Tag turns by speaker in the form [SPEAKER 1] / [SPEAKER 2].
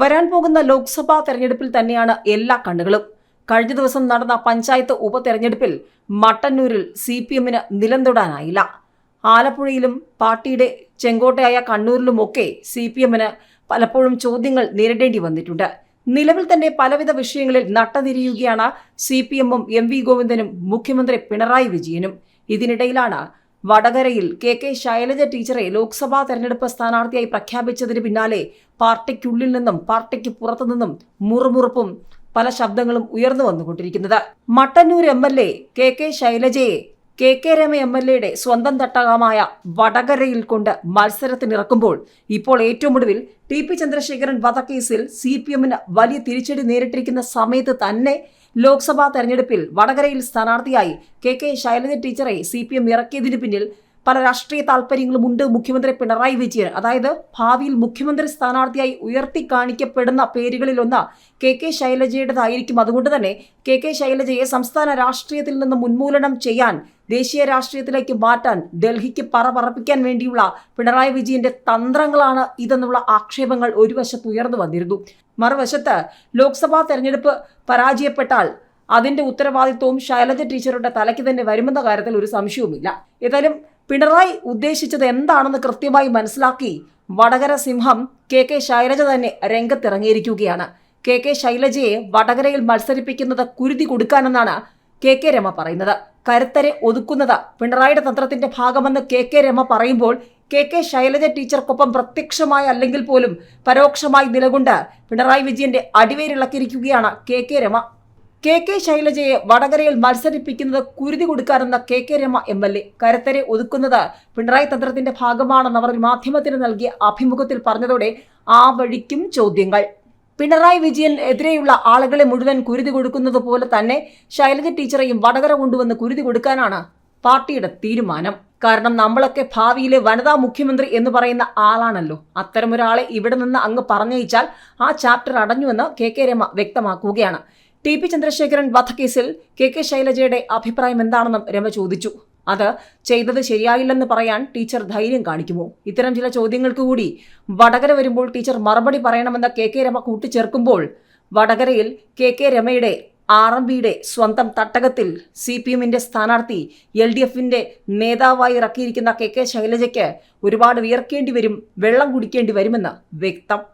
[SPEAKER 1] വരാൻ പോകുന്ന ലോക്സഭാ തെരഞ്ഞെടുപ്പിൽ തന്നെയാണ് എല്ലാ കണ്ണുകളും. കഴിഞ്ഞ ദിവസം നടന്ന പഞ്ചായത്ത് ഉപതെരഞ്ഞെടുപ്പിൽ മട്ടന്നൂരിൽ സി പി എമ്മിന് നിലം തൊടാനായില്ല ആലപ്പുഴയിലും പാർട്ടിയുടെ ചെങ്കോട്ടയായ കണ്ണൂരിലുമൊക്കെ സി പി എമ്മിന് പലപ്പോഴും ചോദ്യങ്ങൾ നേരിടേണ്ടി വന്നിട്ടുണ്ട്. നിലവിൽ തന്നെ പലവിധ വിഷയങ്ങളിൽ നട്ടതിരിയുകയാണ് സി പി എമ്മും എം വി ഗോവിന്ദനും മുഖ്യമന്ത്രി പിണറായി വിജയനും. ഇതിനിടയിലാണ് വടകരയിൽ കെ കെ ശൈലജ ടീച്ചറെ ലോക്സഭാ തെരഞ്ഞെടുപ്പ് സ്ഥാനാർത്ഥിയായി പ്രഖ്യാപിച്ചതിന് പിന്നാലെ പാർട്ടിക്കുള്ളിൽ നിന്നും പാർട്ടിക്ക് പുറത്തു നിന്നും മുറുമുറുപ്പും പല ശബ്ദങ്ങളും ഉയർന്നു വന്നുകൊണ്ടിരിക്കുന്നത്. Mattannur M L A K K ശൈലജയെ K K Rema M L എയുടെ സ്വന്തം തട്ടകമായ വടകരയിൽ കൊണ്ട് മത്സരത്തിനിറക്കുമ്പോൾ ഇപ്പോൾ ഏറ്റവും ഒടുവിൽ ടി പി ചന്ദ്രശേഖരൻ വധക്കേസിൽ സി പി എമ്മിന് വലിയ തിരിച്ചടി നേരിട്ടിരിക്കുന്ന സമയത്ത് തന്നെ ലോക്സഭാ തെരഞ്ഞെടുപ്പിൽ വടകരയിൽ സ്ഥാനാർത്ഥിയായി കെ കെ ശൈലജ ടീച്ചറെ സി പി എം ഇറക്കിയതിന് പിന്നിൽ പല രാഷ്ട്രീയ താല്പര്യങ്ങളും ഉണ്ട്. മുഖ്യമന്ത്രി പിണറായി വിജയൻ അതായത് ഭാവിയിൽ മുഖ്യമന്ത്രി സ്ഥാനാർത്ഥിയായി ഉയർത്തി കാണിക്കപ്പെടുന്ന പേരുകളിലൊന്ന് കെ കെ ശൈലജയുടേതായിരിക്കും. അതുകൊണ്ട് തന്നെ കെ കെ ശൈലജയെ സംസ്ഥാന രാഷ്ട്രീയത്തിൽ നിന്ന് ഉന്മൂലനം ചെയ്യാൻ ദേശീയ രാഷ്ട്രീയത്തിലേക്ക് മാറ്റാൻ ഡൽഹിക്ക് പറ പറപ്പിക്കാൻ വേണ്ടിയുള്ള പിണറായി വിജയന്റെ തന്ത്രങ്ങളാണ് ഇതെന്നുള്ള ആക്ഷേപങ്ങൾ ഒരു വശത്ത് ഉയർന്നു വന്നിരുന്നു. മറുവശത്ത് ലോക്സഭാ തെരഞ്ഞെടുപ്പ് പരാജയപ്പെട്ടാൽ അതിന്റെ ഉത്തരവാദിത്വവും ശൈലജ ടീച്ചറുടെ തലയ്ക്ക് തന്നെ വരുമെന്ന കാര്യത്തിൽ ഒരു സംശയവുമില്ല. ഏതായാലും പിണറായി ഉദ്ദേശിച്ചത് എന്താണെന്ന് കൃത്യമായി മനസ്സിലാക്കി വടകര സിംഹം കെ കെ ശൈലജ തന്നെ രംഗത്തിറങ്ങിയിരിക്കുകയാണ്. കെ കെ ശൈലജയെ വടകരയിൽ മത്സരിപ്പിക്കുന്നത് കുരുതി കൊടുക്കാനെന്നാണ് കെ കെ രമ പറയുന്നത്. കരുത്തരെ ഒതുക്കുന്നത് പിണറായിയുടെ തന്ത്രത്തിന്റെ ഭാഗമെന്ന് കെ കെ രമ പറയുമ്പോൾ കെ കെ ശൈലജ ടീച്ചർക്കൊപ്പം പ്രത്യക്ഷമായി അല്ലെങ്കിൽ പോലും പരോക്ഷമായി നിലകൊണ്ട് പിണറായി വിജയന്റെ അടിവേരിളക്കിയിരിക്കുകയാണ് K K Rema. K K ശൈലജയെ വടകരയിൽ മത്സരിപ്പിക്കുന്നത് കുരുതി കൊടുക്കാനെന്ന K K Rema M L A. കരുത്തരെ ഒതുക്കുന്നത് പിണറായി തന്ത്രത്തിന്റെ ഭാഗമാണെന്ന് അവർ മാധ്യമത്തിന് നൽകിയ അഭിമുഖത്തിൽ പറഞ്ഞതോടെ ആ വഴിക്കും ചോദ്യങ്ങൾ. പിണറായി വിജയൻ എതിരെയുള്ള ആളുകളെ മുഴുവൻ കുരുതി കൊടുക്കുന്നത് പോലെ തന്നെ ശൈലജ ടീച്ചറെയും വടകര കൊണ്ടുവന്ന് കുരുതി കൊടുക്കാനാണ് പാർട്ടിയുടെ തീരുമാനം. കാരണം നമ്മളൊക്കെ ഭാവിയിലെ വനിതാ മുഖ്യമന്ത്രി എന്ന് പറയുന്ന ആളാണല്ലോ. അത്തരമൊരാളെ ഇവിടെ നിന്ന് അങ്ങ് പറഞ്ഞയച്ചാൽ ആ ചാപ്റ്റർ അടഞ്ഞുവെന്ന് കെ കെ രമ വ്യക്തമാക്കുകയാണ്. ടി പി ചന്ദ്രശേഖരൻ വധക്കേസിൽ കെ കെ ശൈലജയുടെ അഭിപ്രായം എന്താണെന്നും രമ ചോദിച്ചു. അത് ചെയ്തത് ശരിയായില്ലെന്ന് പറയാൻ ടീച്ചർ ധൈര്യം കാണിക്കുമോ? ഇത്തരം ചില ചോദ്യങ്ങൾക്ക് കൂടി വടകര വരുമ്പോൾ ടീച്ചർ മറുപടി പറയണമെന്ന കെ കെ രമ കൂട്ടിച്ചേർക്കുമ്പോൾ വടകരയിൽ കെ കെ രമയുടെ ആർ എം ബിയുടെ സ്വന്തം തട്ടകത്തിൽ സി പി എമ്മിന്റെ സ്ഥാനാർത്ഥി എൽ ഡി എഫിന്റെ നേതാവായി ഇറക്കിയിരിക്കുന്ന കെ കെ ശൈലജയ്ക്ക് ഒരുപാട് വിയർക്കേണ്ടി വരും വെള്ളം കുടിക്കേണ്ടി വരുമെന്ന് വ്യക്തം.